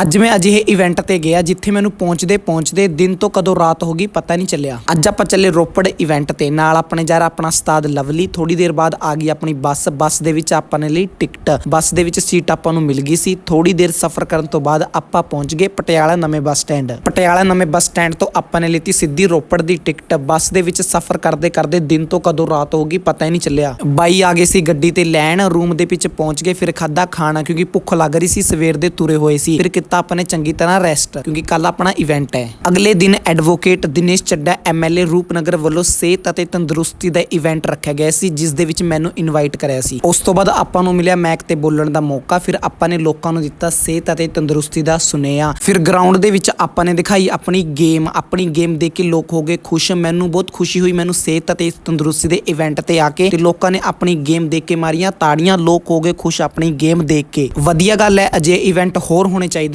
ਅੱਜ ਮੈਂ ਅਜਿਹੇ ਇਵੈਂਟ ਤੇ ਗਿਆ ਜਿੱਥੇ ਮੈਨੂੰ ਪਹੁੰਚਦੇ ਪਹੁੰਚਦੇ ਦਿਨ ਤੋਂ ਕਦੋਂ ਰਾਤ ਹੋ ਗਈ ਪਤਾ ਨਹੀਂ ਚੱਲਿਆ। ਅੱਜ ਆਪਾਂ ਚੱਲੇ ਰੋਪੜ ਇਵੈਂਟ ਤੇ। ਨਾਲ ਆਪਣੇ ਯਾਰ ਆਪਣਾ ਉਸਤਾਦ ਲਵਲੀ ਥੋੜੀ ਦੇਰ ਬਾਅਦ ਆ ਗਈ ਆਪਣੀ ਬੱਸ। ਬੱਸ ਦੇ ਵਿੱਚ ਆਪਾਂ ਨੇ ਲਈ ਟਿਕਟ ਬੱਸ ਦੇ ਵਿੱਚ ਸੀਟ ਆਪਾਂ ਨੂੰ ਮਿਲ ਗਈ ਸੀ। ਥੋੜੀ ਦੇਰ ਸਫ਼ਰ ਕਰਨ ਤੋਂ ਬਾਅਦ ਆਪਾਂ ਪਹੁੰਚ ਗਏ ਪਟਿਆਲਾ ਨਵੇਂ ਬੱਸ ਸਟੈਂਡ। ਪਟਿਆਲਾ ਨਵੇਂ ਬੱਸ ਸਟੈਂਡ ਤੋਂ ਆਪਾਂ ਨੇ ਲਈਤੀ ਸਿੱਧੀ ਰੋਪੜ ਦੀ ਟਿਕਟ ਬੱਸ ਦੇ ਵਿੱਚ ਸਫ਼ਰ ਕਰਦੇ ਕਰਦੇ ਦਿਨ ਤੋਂ ਕਦੋਂ ਰਾਤ ਹੋ ਗਈ ਪਤਾ ਹੀ ਨਹੀਂ ਚੱਲਿਆ। ਬਾਈ ਆ ਗਏ ਸੀ ਗੱਡੀ ਤੇ ਲੈਣ। ਰੂਮ ਦੇ ਵਿੱਚ ਪਹੁੰਚ ਗਏ। ਫਿਰ ਖਾਦਾ ਖਾਣਾ ਕਿਉਂਕਿ ਭੁੱਖ ਲੱਗ ਰਹੀ ਸੀ। ਸਵੇਰ ਦੇ ਤੁਰੇ ਹੋਏ ਸੀ। ਫਿਰ ਦਿੱਤਾ ਆਪਾਂ ਨੇ ਚੰਗੀ ਤਰ੍ਹਾਂ ਰੈਸਟ ਕਿਉਂਕਿ ਕੱਲ ਆਪਣਾ ਇਵੈਂਟ ਹੈ। ਅਗਲੇ ਦਿਨ ਐਡਵੋਕੇਟ ਦਿਨੇਸ਼ ਚੱਡਾ ਐਮਐਲਏ ਰੂਪਨਗਰ ਵੱਲੋਂ ਸਿਹਤ ਅਤੇ ਤੰਦਰੁਸਤੀ ਦਾ ਇਵੈਂਟ ਰੱਖਿਆ ਗਿਆ ਸੀ, ਜਿਸ ਦੇ ਵਿੱਚ ਮੈਨੂੰ ਇਨਵਾਈਟ ਕਰਿਆ ਸੀ। ਉਸ ਤੋਂ ਬਾਅਦ ਆਪਾਂ ਨੂੰ ਮਿਲਿਆ ਮੈਕ ਤੇ ਬੋਲਣ ਦਾ ਮੌਕਾ, ਫਿਰ ਆਪਾਂ ਨੇ ਲੋਕਾਂ ਨੂੰ ਦਿੱਤਾ ਸਿਹਤ ਅਤੇ ਤੰਦਰੁਸਤੀ ਦਾ ਸੁਨੇਹਾ। ਫਿਰ ਗਰਾਊਂਡ ਦੇ ਵਿੱਚ ਆਪਾਂ ਨੇ ਦਿਖਾਈ ਆਪਣੀ ਗੇਮ ਆਪਣੀ ਗੇਮ ਦੇਖ ਕੇ ਲੋਕ ਹੋ ਗਏ ਖੁਸ਼। ਮੈਨੂੰ ਬਹੁਤ ਖੁਸ਼ੀ ਹੋਈ, ਮੈਨੂੰ ਸਿਹਤ ਅਤੇ ਤੰਦਰੁਸਤੀ ਦੇ ਇਵੈਂਟ ਤੇ ਆ ਕੇ, ਤੇ ਲੋਕਾਂ ਨੇ ਆਪਣੀ ਗੇਮ ਦੇਖ ਕੇ ਮਾਰੀਆਂ ਤਾੜੀਆਂ, ਲੋਕ ਹੋ ਗਏ ਖੁਸ਼ ਆਪਣੀ ਗੇਮ ਦੇਖ ਕੇ। ਵਧੀਆ ਗੱਲ ਹੈ ਅਜੇ ਇਵੈਂਟ ਹੋਰ ਹੋਣੇ ਚਾਹੀਦੇ